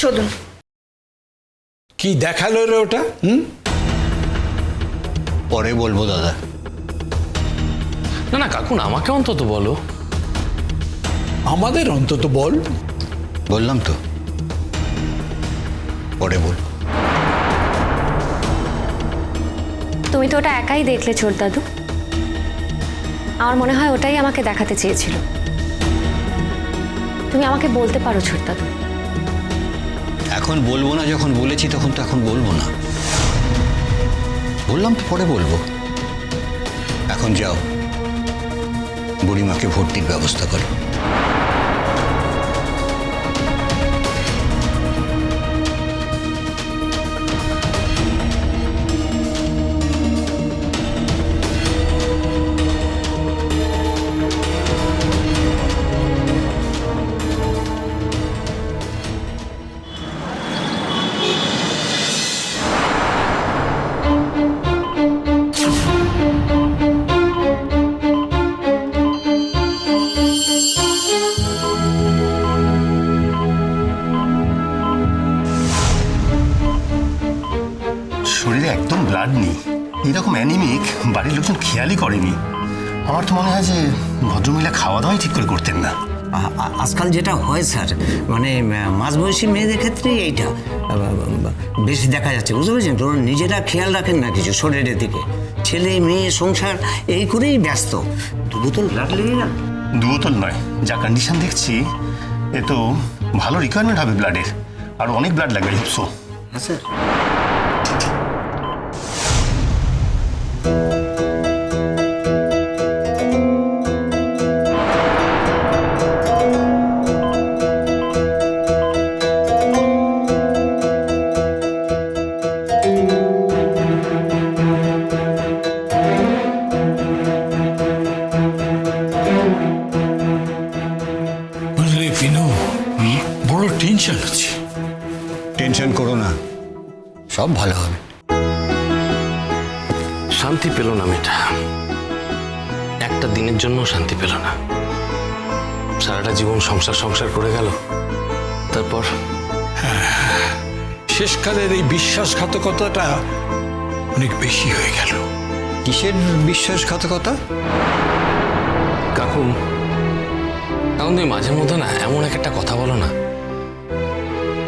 চলুন। কি দেখাল রে ওটা? হুম? পরে বলব দাদা। না না কাকুন আমাকে অন্তত বলো। আমাদের অন্তত বল। বললাম তো। পরে বলব তুমি তো ওটা একাই দেখলে ছোট দাদু। আমার মনে হয় ওটাই আমাকে দেখাতে চেয়েছিল। তুমি আমাকে বলতে পারো ছোট দাদু। এখন বলব না যখন বলেছি তখন তো এখন বলব না। বললাম তো পরে বলব। এখন যাও। বুড়িমাকে ভর্তির ব্যবস্থা করো। শরীরে একদম ব্লাড নেই। এরকম অ্যানিমিক বাড়ির লোকজন খেয়ালই করেনি। আমার তো মনে হয় যে ভদ্রমহিলা খাওয়া দাওয়াই ঠিক করে করতেন না। আজকাল যেটা হয় স্যার মানে মাঝবয়সী মেয়েদের ক্ষেত্রেই এইটা। বেশি দেখা যাচ্ছে বুঝতে পেরেছেন? তো ওরা নিজেরা খেয়াল রাখেন না কিছু শরীরের দিকে। ছেলে মেয়ে সংসার এই করেই ব্যস্ত। দু বোতল ব্লাড লেগে গেল? দু বোতল নয় যা কন্ডিশন দেখছি এ তো ভালো রিকোয়ারমেন্ট হবে ব্লাডের আর অনেক ব্লাড লাগবে হিপসো হ্যাঁ স্যার। বড় টেনশন আছে। টেনশন করো না। সব ভালো হবে। শান্তি পেল না মেয়েটা। একটা দিনের জন্য শান্তি পেল না। সারাটা জীবন সংসার সংসার করে গেল। তারপর? শেষকালের এই বিশ্বাসঘাতকতাটা অনেক বেশি হয়ে গেল। কিসের বিশ্বাসঘাতকতা? কাকুন এখন তুমি মাঝে মধ্যে না এমন এক একটা কথা বলো না।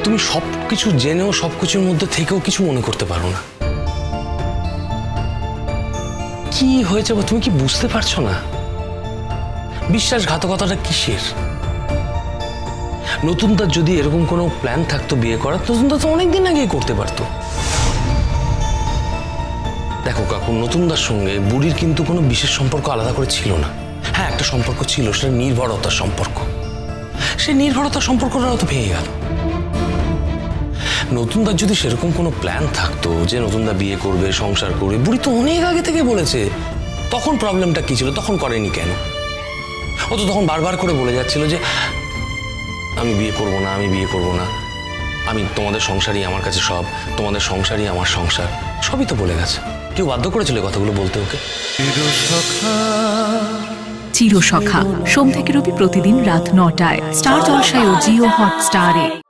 তুমি সব কিছু জেনেও সব কিছুর মধ্যে থেকেও কিছু মনে করতে পারো না। কি হয়েছে তুমি কি বুঝতে পারছ না? বিশ্বাসঘাতকতাটা কিসের? নতুন তার যদি এরকম কোনো প্ল্যান থাকতো বিয়ে করার নতুন তো অনেকদিন আগেই করতে পারতো। দেখো কাকু, নতুনদার সঙ্গে বুড়ির কিন্তু কোনো বিশেষ সম্পর্ক আলাদা করে ছিল না। হ্যাঁ একটা সম্পর্ক ছিল, সেটা নির্ভরতার সম্পর্ক। সেই নির্ভরতার সম্পর্কটাও তো ভেঙে গেল। নতুনদার যদি সেরকম কোনো প্ল্যান থাকতো যে নতুনদা বিয়ে করবে, সংসার করবে, বুড়ি তো অনেক আগে থেকে বলেছে। তখন প্রবলেমটা কি ছিল? তখন করেনি কেন? ও তো তখন বারবার করে বলে যাচ্ছিল যে, আমি বিয়ে করব না, আমি বিয়ে করব না। আমি তোমাদের সংসারই আমার কাছে সব, তোমাদের সংসারই আমার সংসার। সবই তো বলে গেছে। কেউ বাধ্য করেছিল কথাগুলো বলতে ওকে? চিরসখা। সোম থেকে রবি প্রতিদিন রাত নটায়। স্টার জলসায় ও জিও হটস্টারে।